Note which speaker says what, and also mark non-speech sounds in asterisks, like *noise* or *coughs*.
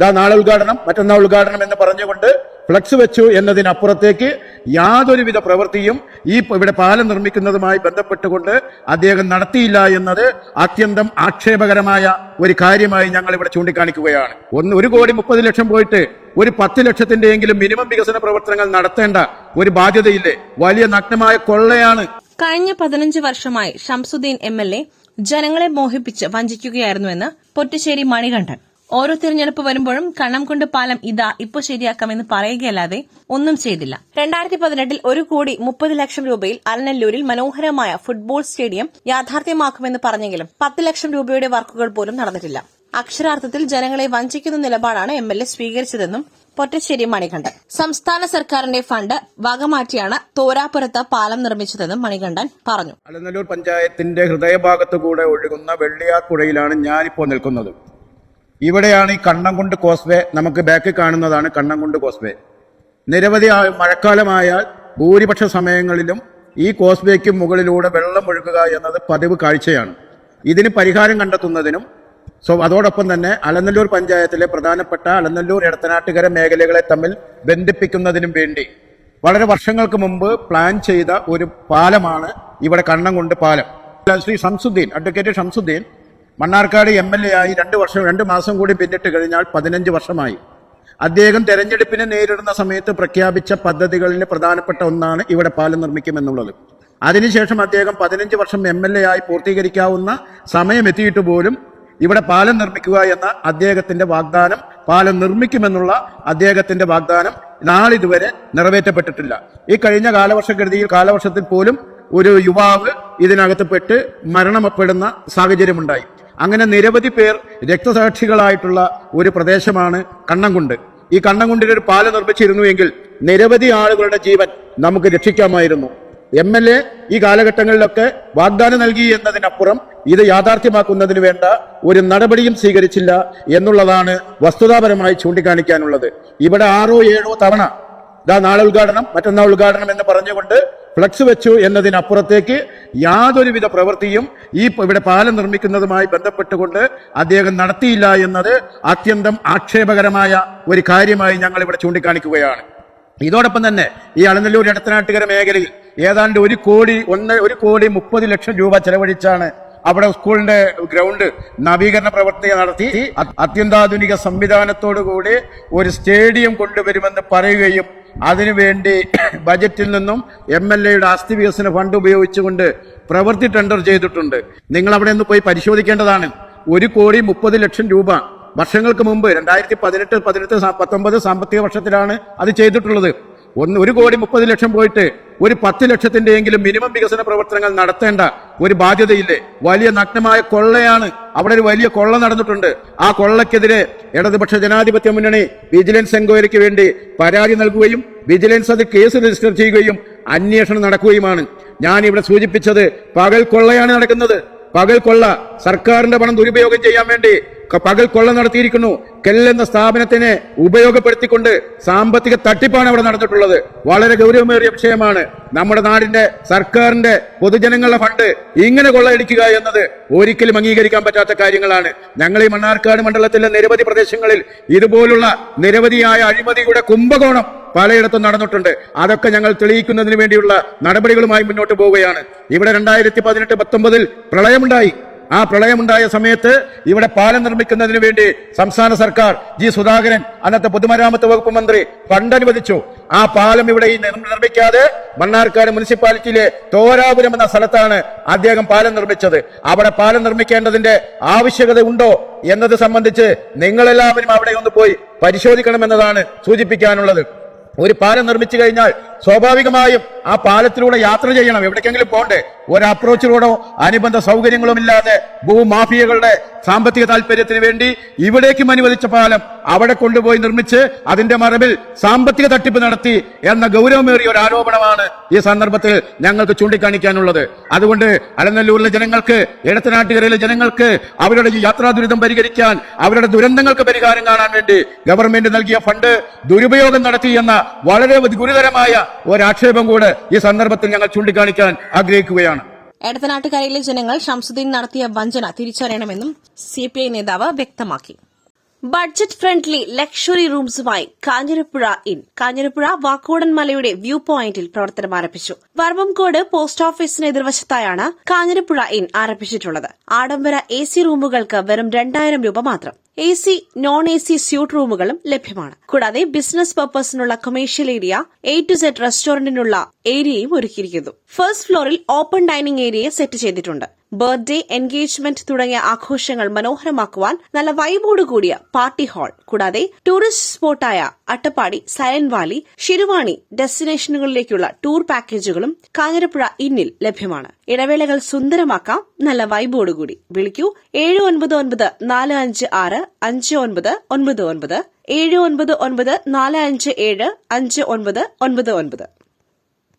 Speaker 1: ദാ നാളെ ഉദ്ഘാടനം മറ്റന്നാൾ ഉദ്ഘാടനം എന്ന് പറഞ്ഞുകൊണ്ട് ഫ്ലക്സ് വെച്ചു എന്നതിനപ്പുറത്തേക്ക് യാതൊരുവിധ പ്രവൃത്തിയും ഈ ഇവിടെ പാലം നിർമ്മിക്കുന്നതുമായി ബന്ധപ്പെട്ടുകൊണ്ട് അദ്ദേഹം നടത്തിയില്ല എന്നത് അത്യന്തം ആക്ഷേപകരമായ ഒരു കാര്യമായി ഞങ്ങൾ ഇവിടെ ചൂണ്ടിക്കാണിക്കുകയാണ്. ഒന്ന് ഒരു കോടി മുപ്പത് ലക്ഷം പോയിട്ട് ഒരു പത്ത് ലക്ഷത്തിന്റെയെങ്കിലും മിനിമം വികസന പ്രവർത്തനങ്ങൾ നടത്തേണ്ട ഒരു ബാധ്യതയില്ലേ? വലിയ നഗ്നമായ കൊള്ളയാണ്.
Speaker 2: കഴിഞ്ഞ പതിനഞ്ച് വർഷമായി ഷംസുദ്ദീൻ എം എൽ എ ജനങ്ങളെ മോഹിപ്പിച്ച് വഞ്ചിക്കുകയായിരുന്നുവെന്ന് പൊറ്റശ്ശേരി മണികണ്ഠൻ. ഓരോ തിരഞ്ഞെടുപ്പ് വരുമ്പോഴും കണ്ണം കൊണ്ട് പാലം ഇതാ ഇപ്പോൾ ശരിയാക്കാമെന്ന് പറയുകയല്ലാതെ ഒന്നും ചെയ്തില്ല. രണ്ടായിരത്തി പതിനെട്ടിൽ ഒരു കോടി മുപ്പത് ലക്ഷം രൂപയിൽ അലനല്ലൂരിൽ മനോഹരമായ ഫുട്ബോൾ സ്റ്റേഡിയം യാഥാർത്ഥ്യമാക്കുമെന്ന് പറഞ്ഞെങ്കിലും പത്ത് ലക്ഷം രൂപയുടെ വർക്കുകൾ പോലും നടന്നിട്ടില്ല. അക്ഷരാർത്ഥത്തിൽ ജനങ്ങളെ വഞ്ചിക്കുന്ന നിലപാടാണ് എം എൽ എ സ്വീകരിച്ചതെന്നും പൊറ്റശ്ശേരി മണികണ്ഠൻ. സംസ്ഥാന സർക്കാരിന്റെ ഫണ്ട് വകമാറ്റിയാണ് തോരാപുരത്ത് പാലം നിർമ്മിച്ചതെന്നും മണികണ്ഠൻ പറഞ്ഞു.
Speaker 1: അലനല്ലൂർ പഞ്ചായത്തിന്റെ ഹൃദയഭാഗത്തു കൂടെ ഒഴുകുന്ന വെള്ളിയാർപ്പുഴയിലാണ് ഞാനിപ്പോൾ നിൽക്കുന്നത്. ഇവിടെയാണ് ഈ കണ്ണംകുണ്ട് കോസ്വേ നമുക്ക് ബാക്കിൽ കാണുന്നതാണ് കണ്ണംകുണ്ട് കോസ്വേ. നിരവധി മഴക്കാലമായാൽ ഭൂരിപക്ഷ സമയങ്ങളിലും ഈ കോസ്വേക്ക് മുകളിലൂടെ വെള്ളം ഒഴുകുക എന്നത് പതിവ് കാഴ്ചയാണ്. ഇതിന് പരിഹാരം കണ്ടെത്തുന്നതിനും സോ അതോടൊപ്പം തന്നെ അലനല്ലൂർ പഞ്ചായത്തിലെ പ്രധാനപ്പെട്ട അലനല്ലൂർ ഇടത്തനാട്ടുകര മേഖലകളെ തമ്മിൽ ബന്ധിപ്പിക്കുന്നതിനും വേണ്ടി വളരെ വർഷങ്ങൾക്ക് മുമ്പ് പ്ലാൻ ചെയ്ത ഒരു പാലമാണ് ഇവിടെ കണ്ണം കൊണ്ട് പാലം. Shri Shamsuddin advocate Shamsuddin Mannarkkad M L A ആയി രണ്ട് വർഷം രണ്ട് മാസം കൂടി പിന്നിട്ട് കഴിഞ്ഞാൽ പതിനഞ്ച് വർഷമായി. അദ്ദേഹം തെരഞ്ഞെടുപ്പിനെ നേരിടുന്ന സമയത്ത് പ്രഖ്യാപിച്ച പദ്ധതികളിൽ പ്രധാനപ്പെട്ട ഒന്നാണ് ഇവിടെ പാലം നിർമ്മിക്കുമെന്നുള്ളത്. അതിനുശേഷം അദ്ദേഹം പതിനഞ്ച് വർഷം എം എൽ എ ആയി പൂർത്തീകരിക്കാവുന്ന സമയമെത്തിയിട്ട് പോലും ഇവിടെ പാലം നിർമ്മിക്കുക എന്ന അദ്ദേഹത്തിന്റെ വാഗ്ദാനം പാലം നിർമ്മിക്കുമെന്നുള്ള അദ്ദേഹത്തിന്റെ വാഗ്ദാനം നാളിതുവരെ നിറവേറ്റപ്പെട്ടിട്ടില്ല. ഈ കഴിഞ്ഞ കാലവർഷക്കെടുതിയിൽ കാലവർഷത്തിൽ പോലും ഒരു യുവാവ് ഇതിനകത്ത് പെട്ട് മരണപ്പെടുന്ന സാഹചര്യമുണ്ടായി. അങ്ങനെ നിരവധി പേർ രക്തസാക്ഷികളായിട്ടുള്ള ഒരു പ്രദേശമാണ് കണ്ണംകുണ്ട്. ഈ കണ്ണംകുണ്ടിൽ ഒരു പാലം നിർമ്മിച്ചിരുന്നുവെങ്കിൽ നിരവധി ആളുകളുടെ ജീവൻ നമുക്ക് രക്ഷിക്കാമായിരുന്നു. എം എൽ എ ഈ കാലഘട്ടങ്ങളിലൊക്കെ വാഗ്ദാനം നൽകി എന്നതിനപ്പുറം ഇത് യാഥാർത്ഥ്യമാക്കുന്നതിന് വേണ്ട ഒരു നടപടിയും സ്വീകരിച്ചില്ല എന്നുള്ളതാണ് വസ്തുതാപരമായി ചൂണ്ടിക്കാണിക്കാനുള്ളത്. ഇവിടെ ആറോ ഏഴോ തവണ ഇതാ നാളെ ഉദ്ഘാടനം മറ്റന്നാൾ ഉദ്ഘാടനം എന്ന് പറഞ്ഞുകൊണ്ട് ഫ്ലക്സ് വെച്ചു എന്നതിനപ്പുറത്തേക്ക് യാതൊരുവിധ പ്രവൃത്തിയും ഈ ഇവിടെ പാലം നിർമ്മിക്കുന്നതുമായി ബന്ധപ്പെട്ടുകൊണ്ട് അദ്ദേഹം നടത്തിയില്ല എന്നത് അത്യന്തം ആക്ഷേപകരമായ ഒരു കാര്യമായി ഞങ്ങൾ ഇവിടെ ചൂണ്ടിക്കാണിക്കുകയാണ്. ഇതോടൊപ്പം തന്നെ ഈ അളനല്ലൂർ ഇടത്തനാട്ടുകര മേഖലയിൽ ഏതാണ്ട് ഒരു കോടി ഒന്ന് ഒരു കോടി മുപ്പത് ലക്ഷം രൂപ ചെലവഴിച്ചാണ് അവിടെ സ്കൂളിന്റെ ഗ്രൗണ്ട് നവീകരണ പ്രവർത്തനം നടത്തി. അത്യന്താധുനിക അത്യന്താധുനിക സംവിധാനത്തോടുകൂടി ഒരു സ്റ്റേഡിയം കൊണ്ടുവരുമെന്ന് പറയുകയും അതിനുവേണ്ടി *coughs* ബജറ്റിൽ നിന്നും എം എൽ എയുടെ ആസ്തി വികസന ഫണ്ട് ഉപയോഗിച്ചുകൊണ്ട് പ്രവൃത്തി ടെൻഡർ ചെയ്തിട്ടുണ്ട്. നിങ്ങൾ അവിടെ ഒന്ന് പോയി പരിശോധിക്കേണ്ടതാണ്. ഒരു കോടി മുപ്പത് ലക്ഷം രൂപ. വർഷങ്ങൾക്ക് മുമ്പ് രണ്ടായിരത്തി പതിനെട്ട് പതിനെട്ട് പത്തൊമ്പത് സാമ്പത്തിക വർഷത്തിലാണ് അത് ചെയ്തിട്ടുള്ളത്. ഒന്ന് ഒരു കോടി മുപ്പത് ലക്ഷം പോയിട്ട് ഒരു പത്ത് ലക്ഷത്തിന്റെയെങ്കിലും മിനിമം വികസന പ്രവർത്തനങ്ങൾ നടത്തേണ്ട ഒരു ബാധ്യതയില്ലേ? വലിയ നഗ്നമായ കൊള്ളയാണ്. അവിടെ ഒരു വലിയ കൊള്ള നടന്നിട്ടുണ്ട്. ആ കൊള്ളക്കെതിരെ ഇടതുപക്ഷ ജനാധിപത്യ മുന്നണി വിജിലൻസ് എൻക്വയറിക്ക് വേണ്ടി പരാതി നൽകുകയും വിജിലൻസ് അത് കേസ് രജിസ്റ്റർ ചെയ്യുകയും അന്വേഷണം നടക്കുകയുമാണ്. ഞാൻ ഇവിടെ സൂചിപ്പിച്ചത് പകൽ കൊള്ളയാണ് നടക്കുന്നത്. പകൽ കൊള്ള സർക്കാരിന്റെ പണം ദുരുപയോഗം ചെയ്യാൻ വേണ്ടി പകൽ കൊള്ള നടത്തിയിരിക്കുന്നു. കെല്ലെന്ന സ്ഥാപനത്തിനെ ഉപയോഗപ്പെടുത്തിക്കൊണ്ട് സാമ്പത്തിക തട്ടിപ്പാണ് അവിടെ നടന്നിട്ടുള്ളത്. വളരെ ഗൗരവമേറിയ വിഷയമാണ്. നമ്മുടെ നാടിന്റെ സർക്കാരിന്റെ പൊതുജനങ്ങളുടെ ഫണ്ട് ഇങ്ങനെ കൊള്ളയടിക്കുക എന്നത് ഒരിക്കലും അംഗീകരിക്കാൻ പറ്റാത്ത കാര്യങ്ങളാണ്. ഞങ്ങൾ ഈ മണ്ണാർക്കാട് മണ്ഡലത്തിലെ നിരവധി പ്രദേശങ്ങളിൽ ഇതുപോലുള്ള നിരവധിയായ അഴിമതിയുടെ കുംഭകോണം പലയിടത്തും നടന്നിട്ടുണ്ട്. അതൊക്കെ ഞങ്ങൾ തെളിയിക്കുന്നതിന് വേണ്ടിയുള്ള നടപടികളുമായി മുന്നോട്ട് പോവുകയാണ്. ഇവിടെ രണ്ടായിരത്തി പതിനെട്ട് പത്തൊമ്പതിൽ പ്രളയമുണ്ടായി. ആ പ്രളയമുണ്ടായ സമയത്ത് ഇവിടെ പാലം നിർമ്മിക്കുന്നതിന് വേണ്ടി സംസ്ഥാന സർക്കാർ ജി സുധാകരൻ അന്നത്തെ പൊതുമരാമത്ത് വകുപ്പ് മന്ത്രി ഫണ്ട് അനുവദിച്ചു. ആ പാലം ഇവിടെ നിർമ്മിക്കാതെ മണ്ണാർക്കാട് മുനിസിപ്പാലിറ്റിയിലെ തോരാപുരം എന്ന സ്ഥലത്താണ് അദ്ദേഹം പാലം നിർമ്മിച്ചത്. അവിടെ പാലം നിർമ്മിക്കേണ്ടതിന്റെ ആവശ്യകത ഉണ്ടോ എന്നത് സംബന്ധിച്ച് നിങ്ങളെല്ലാവരും അവിടെ ഒന്ന് പോയി പരിശോധിക്കണമെന്നതാണ് സൂചിപ്പിക്കാനുള്ളത്. ഒരു പാലം നിർമ്മിച്ചു കഴിഞ്ഞാൽ സ്വാഭാവികമായും ആ പാലത്തിലൂടെ യാത്ര ചെയ്യണം. എവിടേക്കെങ്കിലും പോണ്ടേ ഒരു അപ്രോച്ച് റോഡോ അനുബന്ധ സൗകര്യങ്ങളും ഇല്ലാതെ ഭൂമാഫിയകളുടെ സാമ്പത്തിക താല്പര്യത്തിന് വേണ്ടി ഇവിടേക്കും അനുവദിച്ച പാലം അവിടെ കൊണ്ടുപോയി നിർമ്മിച്ച് അതിന്റെ മറവിൽ സാമ്പത്തിക തട്ടിപ്പ് നടത്തി എന്ന ഗൗരവമേറിയ ഒരു ആരോപണമാണ് ഈ സന്ദർഭത്തിൽ ഞങ്ങൾക്ക് ചൂണ്ടിക്കാണിക്കാനുള്ളത്. അതുകൊണ്ട് അലനല്ലൂരിലെ ജനങ്ങൾക്ക് ഇടത്തനാട്ടുകരയിലെ ജനങ്ങൾക്ക് അവരുടെ ഈ യാത്രാ ദുരിതം പരിഹരിക്കാൻ അവരുടെ ദുരന്തങ്ങൾക്ക് പരിഹാരം കാണാൻ വേണ്ടി ഗവൺമെന്റ് നൽകിയ ഫണ്ട് ദുരുപയോഗം നടത്തി എന്ന വളരെ ഗുരുതരമായ ഒരാക്ഷേപം കൂടെ ഈ സന്ദർഭത്തിൽ ഞങ്ങൾ ചൂണ്ടിക്കാണിക്കാൻ ആഗ്രഹിക്കുകയാണ്.
Speaker 2: എടത്തനാട്ടുകരയിലെ ജനങ്ങൾ ഷംസുദ്ദീൻ നടത്തിയ വഞ്ചന തിരിച്ചറിയണമെന്നും സി പി ഐ നേതാവ് വ്യക്തമാക്കി.
Speaker 3: ബഡ്ജറ്റ് ഫ്രണ്ട്ലി ലക്ഷറി റൂംസുമായി കാഞ്ഞിരപ്പുഴ ഇൻ. കാഞ്ഞിരപ്പുഴ വാക്കോടൻ മലയുടെ വ്യൂ പോയിന്റിൽ പ്രവർത്തനം ആരംഭിച്ചു. വർമ്മംകോട് പോസ്റ്റ് ഓഫീസിന് എതിർവശത്തായാണ് കാഞ്ഞിരപ്പുഴ ഇൻ ആരംഭിച്ചിട്ടുള്ളത്. ആഡംബര എ സി റൂമുകൾക്ക് വെറും രണ്ടായിരം രൂപ മാത്രം. A C non A C suite റൂമുകളും ലഭ്യമാണ്. കൂടാതെ business പർപ്പസിനുള്ള commercial area A to set റെസ്റ്റോറന്റിനുള്ള ഏരിയയും ഒരുക്കിയിരിക്കുന്നു. ഫസ്റ്റ് ഫ്ലോറിൽ ഓപ്പൺ ഡൈനിങ് ഏരിയ സെറ്റ് ചെയ്തിട്ടുണ്ട്. ബർത്ത്ഡേ എൻഗേജ്മെന്റ് തുടങ്ങിയ ആഘോഷങ്ങൾ മനോഹരമാക്കുവാൻ നല്ല വൈബോട് കൂടിയ പാർട്ടി ഹാൾ കൂടാതെ ടൂറിസ്റ്റ് സ്പോട്ടായ അട്ടപ്പാടി സൈലന്റ് വാലി ശിരുവാണി ഡെസ്റ്റിനേഷനുകളിലേക്കുള്ള ടൂർ പാക്കേജുകളും കാഞ്ഞിരപ്പുഴ ഇന്നിൽ ലഭ്യമാണ്. ഇടവേളകൾ സുന്ദരമാക്കാം നല്ല വൈബോടുകൂടി വിളിക്കൂ ഏഴ് ഒൻപത് ഒൻപത് നാല് അഞ്ച് ആറ് അഞ്ച് ഒൻപത് ഒൻപത് ഒൻപത് ഏഴ് ഒൻപത് ഒൻപത് നാല് അഞ്ച് ഏഴ് അഞ്ച് ഒൻപത് ഒൻപത് ഒൻപത്.